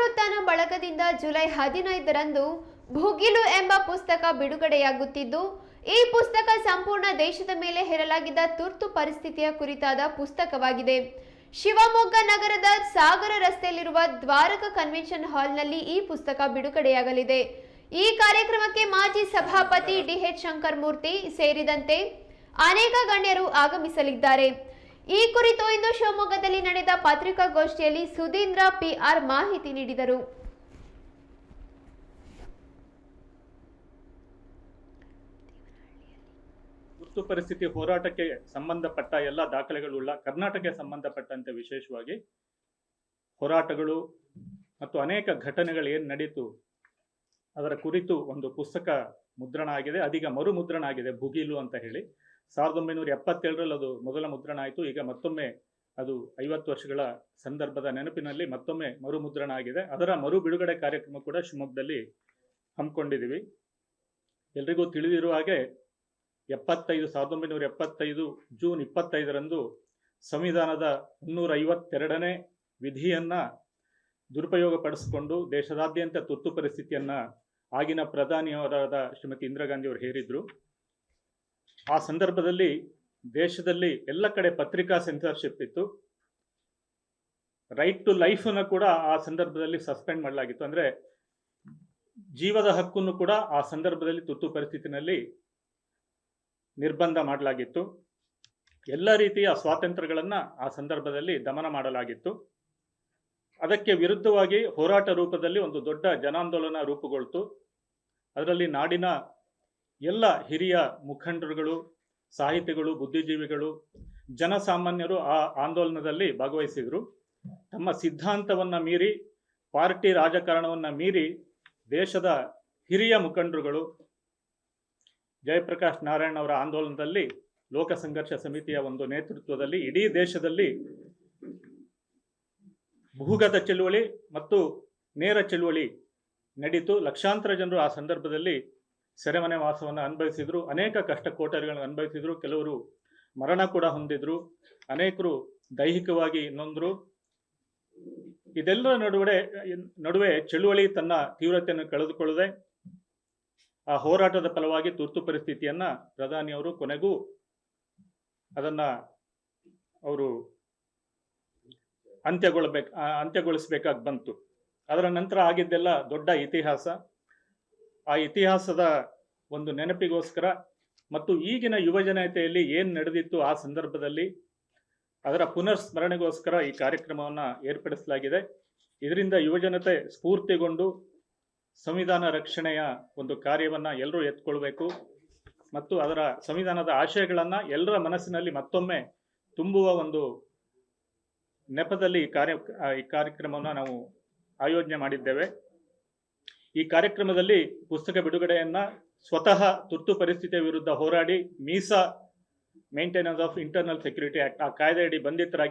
Rashtrotthana ಬಳಗದಿಂದ July ಹದಿನೈದರಂದು ಭುಗಿಲು ಎಂಬ ಪುಸ್ತಕ ಬಿಡುಗಡೆಯಾಗುತ್ತಿದ್ದು, ಈ ಪುಸ್ತಕ ಸಂಪೂರ್ಣ ದೇಶದ ಮೇಲೆ ಹೇರಲಾಗಿದ್ದ ತುರ್ತು ಪರಿಸ್ಥಿತಿಯ ಕುರಿತಾದ ಪುಸ್ತಕವಾಗಿದೆ. ಶಿವಮೊಗ್ಗ ನಗರದ ಸಾಗರ ರಸ್ತೆಯಲ್ಲಿರುವ ದ್ವಾರಕ ಕನ್ವೆನ್ಷನ್ ಹಾಲ್ನಲ್ಲಿ ಈ ಪುಸ್ತಕ ಬಿಡುಗಡೆಯಾಗಲಿದೆ. ಈ ಕಾರ್ಯಕ್ರಮಕ್ಕೆ ಮಾಜಿ ಸಭಾಪತಿ ಡಿಎಚ್ ಶಂಕರಮೂರ್ತಿ ಸೇರಿದಂತೆ ಅನೇಕ ಗಣ್ಯರು ಆಗಮಿಸಲಿದ್ದಾರೆ. ಈ ಕುರಿತು ಇಂದು ಶಿವಮೊಗ್ಗದಲ್ಲಿ ನಡೆದ ಪತ್ರಿಕಾಗೋಷ್ಠಿಯಲ್ಲಿ ಸುಧೀಂದ್ರ ಪಿಆರ್ ಮಾಹಿತಿ ನೀಡಿದರು. ತುರ್ತು ಪರಿಸ್ಥಿತಿ ಹೋರಾಟಕ್ಕೆ ಸಂಬಂಧಪಟ್ಟ ಎಲ್ಲ ದಾಖಲೆಗಳುಳ್ಳ ಕರ್ನಾಟಕಕ್ಕೆ ಸಂಬಂಧಪಟ್ಟಂತೆ ವಿಶೇಷವಾಗಿ ಹೋರಾಟಗಳು ಮತ್ತು ಅನೇಕ ಘಟನೆಗಳು ಏನು ನಡೀತು ಅದರ ಕುರಿತು ಒಂದು ಪುಸ್ತಕ ಮುದ್ರಣ ಆಗಿದೆ ಅದೀಗ ಮರು ಮುದ್ರಣ ಆಗಿದೆ ಭುಗಿಲು ಅಂತ ಹೇಳಿ. ಸಾವಿರದ ಒಂಬೈನೂರ ಎಪ್ಪತ್ತೇಳರಲ್ಲಿ ಅದು ಮೊದಲ ಮುದ್ರಣ ಆಯಿತು ಈಗ ಮತ್ತೊಮ್ಮೆ ಅದು ಐವತ್ತು ವರ್ಷಗಳ ಸಂದರ್ಭದ ನೆನಪಿನಲ್ಲಿ ಮತ್ತೊಮ್ಮೆ ಮರು ಮುದ್ರಣ ಆಗಿದೆ ಅದರ ಮರು ಬಿಡುಗಡೆ ಕಾರ್ಯಕ್ರಮ ಕೂಡ ಶಿವಮೊಗ್ಗದಲ್ಲಿ ಹಮ್ಮಿಕೊಂಡಿದ್ದೀವಿ. ಎಲ್ರಿಗೂ ತಿಳಿದಿರುವ ಹಾಗೆ ಎಪ್ಪತ್ತೈದು ಸಾವಿರದ ಒಂಬೈನೂರ ಎಪ್ಪತ್ತೈದು ಜೂನ್ ಇಪ್ಪತ್ತೈದರಂದು ಸಂವಿಧಾನದ ಮುನ್ನೂರ ಐವತ್ತೆರಡನೇ ವಿಧಿಯನ್ನ ದುರುಪಯೋಗಪಡಿಸಿಕೊಂಡು ದೇಶದಾದ್ಯಂತ ತುರ್ತು ಪರಿಸ್ಥಿತಿಯನ್ನ ಆಗಿನ ಪ್ರಧಾನಿಯವರಾದ ಶ್ರೀಮತಿ ಇಂದಿರಾ ಗಾಂಧಿ ಅವರು ಹೇರಿದ್ರು, ಆ ಸಂದರ್ಭದಲ್ಲಿ ದೇಶದಲ್ಲಿ ಎಲ್ಲ ಕಡೆ ಪತ್ರಿಕಾ ಸೆನ್ಸರ್ಶಿಪ್ ಇತ್ತು. ರೈಟ್ ಟು ಲೈಫನ್ನು ಕೂಡ ಆ ಸಂದರ್ಭದಲ್ಲಿ ಸಸ್ಪೆಂಡ್ ಮಾಡಲಾಗಿತ್ತು. ಅಂದ್ರೆ ಜೀವದ ಹಕ್ಕನ್ನು ಕೂಡ ಆ ಸಂದರ್ಭದಲ್ಲಿ ತುರ್ತು ಪರಿಸ್ಥಿತಿನಲ್ಲಿ ನಿರ್ಬಂಧ ಮಾಡಲಾಗಿತ್ತು. ಎಲ್ಲ ರೀತಿಯ ಸ್ವಾತಂತ್ರ್ಯಗಳನ್ನ ಆ ಸಂದರ್ಭದಲ್ಲಿ ದಮನ ಮಾಡಲಾಗಿತ್ತು. ಅದಕ್ಕೆ ವಿರುದ್ಧವಾಗಿ ಹೋರಾಟ ರೂಪದಲ್ಲಿ ಒಂದು ದೊಡ್ಡ ಜನಾಂದೋಲನ ರೂಪುಗೊಳ್ತು. ಅದರಲ್ಲಿ ನಾಡಿನ ಎಲ್ಲ ಹಿರಿಯ ಮುಖಂಡರುಗಳು, ಸಾಹಿತಿಗಳು, ಬುದ್ಧಿಜೀವಿಗಳು, ಜನಸಾಮಾನ್ಯರು ಆ ಆಂದೋಲನದಲ್ಲಿ ಭಾಗವಹಿಸಿದರು. ತಮ್ಮ ಸಿದ್ಧಾಂತವನ್ನ ಮೀರಿ, ಪಾರ್ಟಿ ರಾಜಕಾರಣವನ್ನ ಮೀರಿ ದೇಶದ ಹಿರಿಯ ಮುಖಂಡರುಗಳು ಜಯಪ್ರಕಾಶ್ ನಾರಾಯಣ್ ಅವರ ಆಂದೋಲನದಲ್ಲಿ ಲೋಕ ಸಂಘರ್ಷ ಸಮಿತಿಯ ಒಂದು ನೇತೃತ್ವದಲ್ಲಿ ಇಡೀ ದೇಶದಲ್ಲಿ ಭೂಗತ ಚಳುವಳಿ ಮತ್ತು ನೇರ ಚಳುವಳಿ ನಡೀತು. ಲಕ್ಷಾಂತರ ಜನರು ಆ ಸಂದರ್ಭದಲ್ಲಿ ಸೆರೆಮನೆ ವಾಸವನ್ನು ಅನುಭವಿಸಿದ್ರು. ಅನೇಕ ಕಷ್ಟ ಕೋಟರಿಗಳನ್ನು ಅನುಭವಿಸಿದ್ರು. ಕೆಲವರು ಮರಣ ಕೂಡ ಹೊಂದಿದ್ರು. ಅನೇಕರು ದೈಹಿಕವಾಗಿ ನೊಂದರು. ಇದೆಲ್ಲರ ನಡುವೆ ನಡುವೆ ಚಳುವಳಿ ತನ್ನ ತೀವ್ರತೆಯನ್ನು ಕಳೆದುಕೊಳ್ಳದೆ ಆ ಹೋರಾಟದ ಫಲವಾಗಿ ತುರ್ತು ಪರಿಸ್ಥಿತಿಯನ್ನ ಪ್ರಧಾನಿಯವರು ಕೊನೆಗೂ ಅದನ್ನ ಅವರು ಅಂತ್ಯಗೊಳ್ಬೇಕು ಅಂತ್ಯಗೊಳಿಸಬೇಕಾಗಿ ಬಂತು. ಅದರ ನಂತರ ಆಗಿದ್ದೆಲ್ಲ ದೊಡ್ಡ ಇತಿಹಾಸ. ಆ ಇತಿಹಾಸದ ಒಂದು ನೆನಪಿಗೋಸ್ಕರ ಮತ್ತು ಈಗಿನ ಯುವಜನತೆಯಲ್ಲಿ ಏನು ನಡೆದಿತ್ತು ಆ ಸಂದರ್ಭದಲ್ಲಿ ಅದರ ಪುನರ್ ಸ್ಮರಣೆಗೋಸ್ಕರ ಈ ಕಾರ್ಯಕ್ರಮವನ್ನು ಏರ್ಪಡಿಸಲಾಗಿದೆ. ಇದರಿಂದ ಯುವಜನತೆ ಸ್ಫೂರ್ತಿಗೊಂಡು ಸಂವಿಧಾನ ರಕ್ಷಣೆಯ ಒಂದು ಕಾರ್ಯವನ್ನ ಎಲ್ಲರೂ ಎತ್ಕೊಳ್ಬೇಕು ಮತ್ತು ಅದರ ಸಂವಿಧಾನದ ಆಶಯಗಳನ್ನು ಎಲ್ಲರ ಮನಸ್ಸಿನಲ್ಲಿ ಮತ್ತೊಮ್ಮೆ ತುಂಬುವ ಒಂದು ನೆಪದಲ್ಲಿ ಈ ಕಾರ್ಯ ಈ ಕಾರ್ಯಕ್ರಮವನ್ನು ನಾವು ಆಯೋಜನೆ ಮಾಡಿದ್ದೇವೆ. ಈ ಕಾರ್ಯಕ್ರಮದಲ್ಲಿ ಪುಸ್ತಕ ಬಿಡುಗಡೆಯನ್ನ ಸ್ವತಃ ತುರ್ತು ಪರಿಸ್ಥಿತಿಯ ವಿರುದ್ಧ ಹೋರಾಡಿ MISA maintenance of internal security act ಆ ಕಾಯ್ದೆಯಡಿ ಬಂಧಿತರಾಗಿ